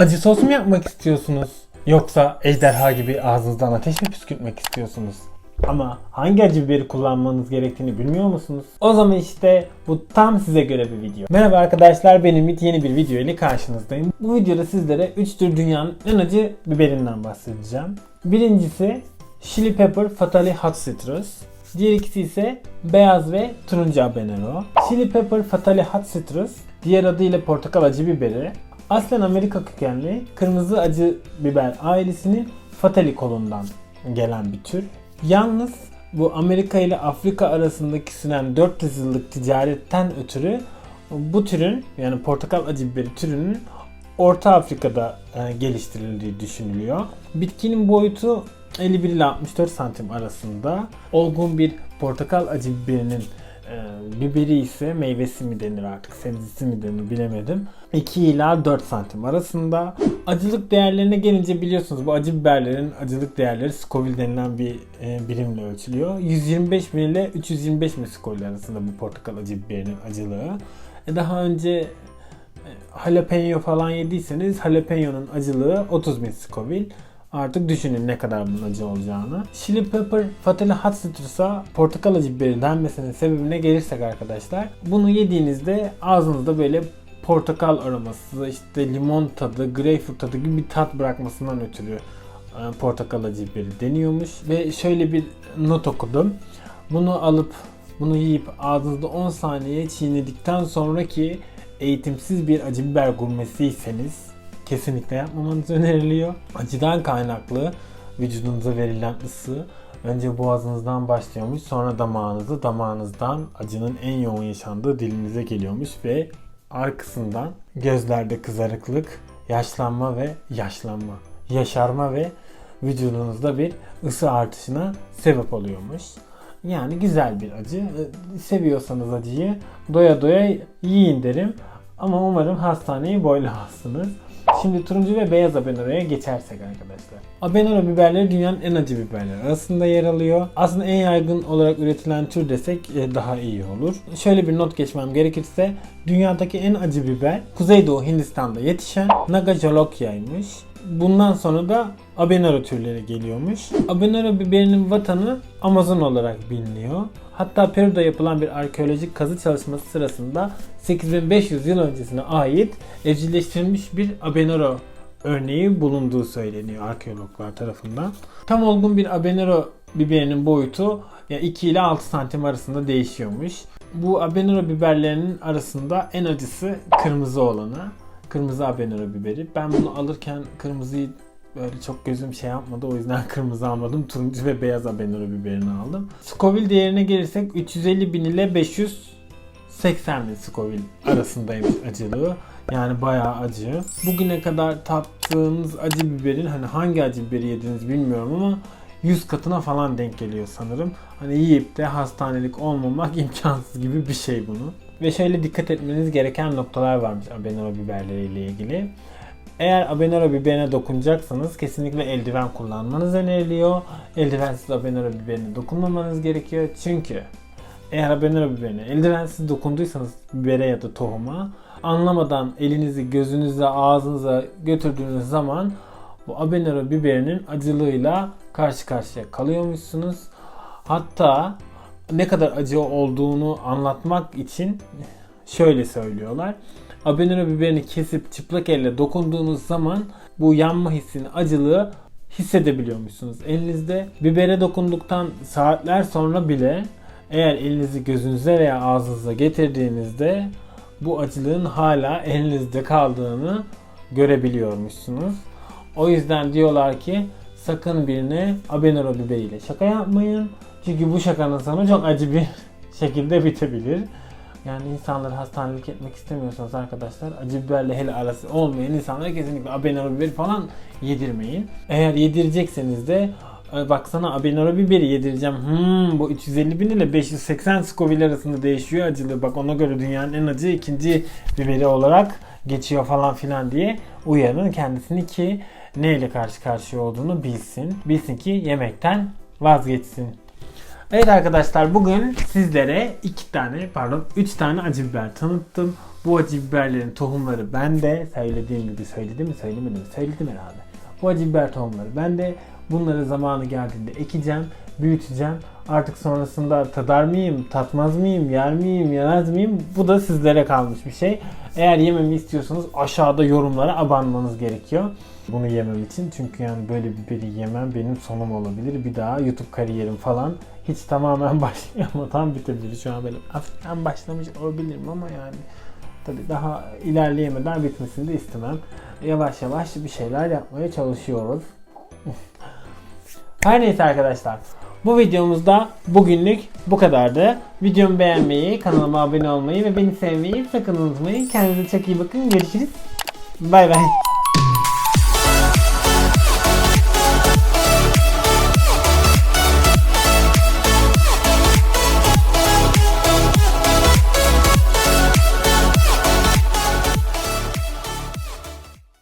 Acı sos mu yapmak istiyorsunuz? Yoksa ejderha gibi ağzınızdan ateş mi püskürtmek istiyorsunuz? Ama hangi acı biberi kullanmanız gerektiğini bilmiyor musunuz? O zaman işte bu tam size göre bir video. Merhaba arkadaşlar ben Ümit yeni bir video ile karşınızdayım. Bu videoda sizlere 3 tür dünyanın en acı biberinden bahsedeceğim. Birincisi Chili Pepper Fatali Hot Citrus. Diğer ikisi ise beyaz ve turuncu habanero. Chili Pepper Fatali Hot Citrus, diğer adıyla portakal acı biberi. Aslen Amerika kökenli kırmızı acı biber ailesinin Fatali kolundan gelen bir tür. Yalnız bu Amerika ile Afrika arasındaki süren 400 yıllık ticaretten ötürü bu türün yani portakal acı biberi türünün Orta Afrika'da e, geliştirildiği düşünülüyor. Bitkinin boyutu 51 ile 64 santim arasında. Olgun bir portakal acı biberinin e, biberi ise meyvesi mi denir artık sebzesi mi denir bilemedim. 2 ila 4 santim arasında. Acılık değerlerine gelince biliyorsunuz bu acı biberlerin acılık değerleri Scoville denilen bir e, birimle ölçülüyor. 125 bin ile 325 bin Scoville arasında bu portakal acı biberinin acılığı. E, daha önce e, jalapeno falan yediyseniz jalapeno'nun acılığı 30 bin Scoville. Artık düşünün ne kadar bunun acı olacağını. Chili Pepper Fatali Hot Citrus'a portakal acı biberi denmesinin sebebine gelirsek arkadaşlar. Bunu yediğinizde ağzınızda böyle portakal aroması, işte limon tadı, greyfurt tadı gibi bir tat bırakmasından ötürü e, portakal acı biberi deniyormuş. Ve şöyle bir not okudum. Bunu alıp bunu yiyip ağzınızda 10 saniye çiğnedikten sonraki eğitimsiz bir acı biber gurmesiyseniz kesinlikle yapmamanız öneriliyor. Acıdan kaynaklı vücudunuza verilen ısı önce boğazınızdan başlıyormuş sonra damağınızı damağınızdan acının en yoğun yaşandığı dilinize geliyormuş ve arkasından gözlerde kızarıklık, yaşlanma ve yaşlanma, yaşarma ve vücudunuzda bir ısı artışına sebep oluyormuş. Yani güzel bir acı. Ee, Seviyorsanız acıyı doya doya yiyin derim. Ama umarım hastaneyi boylamazsınız. Şimdi turuncu ve beyaz habanero'ya geçersek arkadaşlar. Habanero biberleri dünyanın en acı biberleri arasında yer alıyor. Aslında en yaygın olarak üretilen tür desek e, daha iyi olur. Şöyle bir not geçmem gerekirse dünyadaki en acı biber Kuzeydoğu Hindistan'da yetişen Naga Jolokia'ymış. Bundan sonra da habanero türleri geliyormuş. Habanero biberinin vatanı Amazon olarak biliniyor. Hatta Peru'da yapılan bir arkeolojik kazı çalışması sırasında 8500 yıl öncesine ait evcilleştirilmiş bir habanero örneği bulunduğu söyleniyor arkeologlar tarafından. Tam olgun bir habanero biberinin boyutu 2 ile 6 santim arasında değişiyormuş. Bu habanero biberlerinin arasında en acısı kırmızı olanı. Kırmızı habanero biberi. Ben bunu alırken kırmızıyı böyle çok gözüm şey yapmadı. O yüzden kırmızı almadım. Turuncu ve beyaz habanero biberini aldım. Scoville değerine gelirsek 350 bin ile 580 bin Scoville arasındaymış acılığı. Yani bayağı acı. Bugüne kadar tattığınız acı biberin hani hangi acı biberi yediniz bilmiyorum ama 100 katına falan denk geliyor sanırım. Hani yiyip de hastanelik olmamak imkansız gibi bir şey bunu. Ve şöyle dikkat etmeniz gereken noktalar varmış habanero biberleriyle ilgili. Eğer habanero biberine dokunacaksanız kesinlikle eldiven kullanmanız öneriliyor. Eldivensiz habanero biberine dokunmamanız gerekiyor. Çünkü eğer habanero biberine eldivensiz dokunduysanız bibere ya da tohuma anlamadan elinizi gözünüze ağzınıza götürdüğünüz zaman bu habanero biberinin acılığıyla karşı karşıya kalıyormuşsunuz. Hatta ne kadar acı olduğunu anlatmak için şöyle söylüyorlar. Habanero biberini kesip çıplak elle dokunduğunuz zaman bu yanma hissini, acılığı hissedebiliyormuşsunuz elinizde. Bibere dokunduktan saatler sonra bile eğer elinizi gözünüze veya ağzınıza getirdiğinizde bu acılığın hala elinizde kaldığını görebiliyormuşsunuz. O yüzden diyorlar ki sakın birine habanero biberiyle şaka yapmayın. Çünkü bu şakanın sonu çok acı bir şekilde bitebilir. Yani insanları hastanelik etmek istemiyorsanız arkadaşlar acı biberle hele arası olmayan insanlara kesinlikle habanero biberi falan yedirmeyin. Eğer yedirecekseniz de e, baksana habanero biberi yedireceğim. Hmm, bu 350 bin ile 580 Scoville arasında değişiyor acılığı. Bak ona göre dünyanın en acı ikinci biberi olarak geçiyor falan filan diye uyarın kendisini ki neyle karşı karşıya olduğunu bilsin. Bilsin ki yemekten vazgeçsin. Evet arkadaşlar bugün sizlere iki tane pardon üç tane acı biber tanıttım. Bu acı biberlerin tohumları bende. Söylediğim gibi söyledim mi söylemedim mi? Söyledim herhalde. Bu acı biber tohumları bende. Bunları zamanı geldiğinde ekeceğim, büyüteceğim. Artık sonrasında tadar mıyım, tatmaz mıyım, yer miyim, yemez miyim? Bu da sizlere kalmış bir şey. Eğer yememi istiyorsanız aşağıda yorumlara abanmanız gerekiyor. Bunu yemem için. Çünkü yani böyle biberi yemem benim sonum olabilir. Bir daha YouTube kariyerim falan hiç tamamen başlayamadan bitebilir. Şu an benim hafiften başlamış olabilirim ama yani tabii daha ilerleyemeden bitmesini de istemem. Yavaş yavaş bir şeyler yapmaya çalışıyoruz. Her neyse arkadaşlar. Bu videomuzda bugünlük bu kadardı. Videomu beğenmeyi, kanalıma abone olmayı ve beni sevmeyi sakın unutmayın. Kendinize çok iyi bakın. Görüşürüz. Bay bay.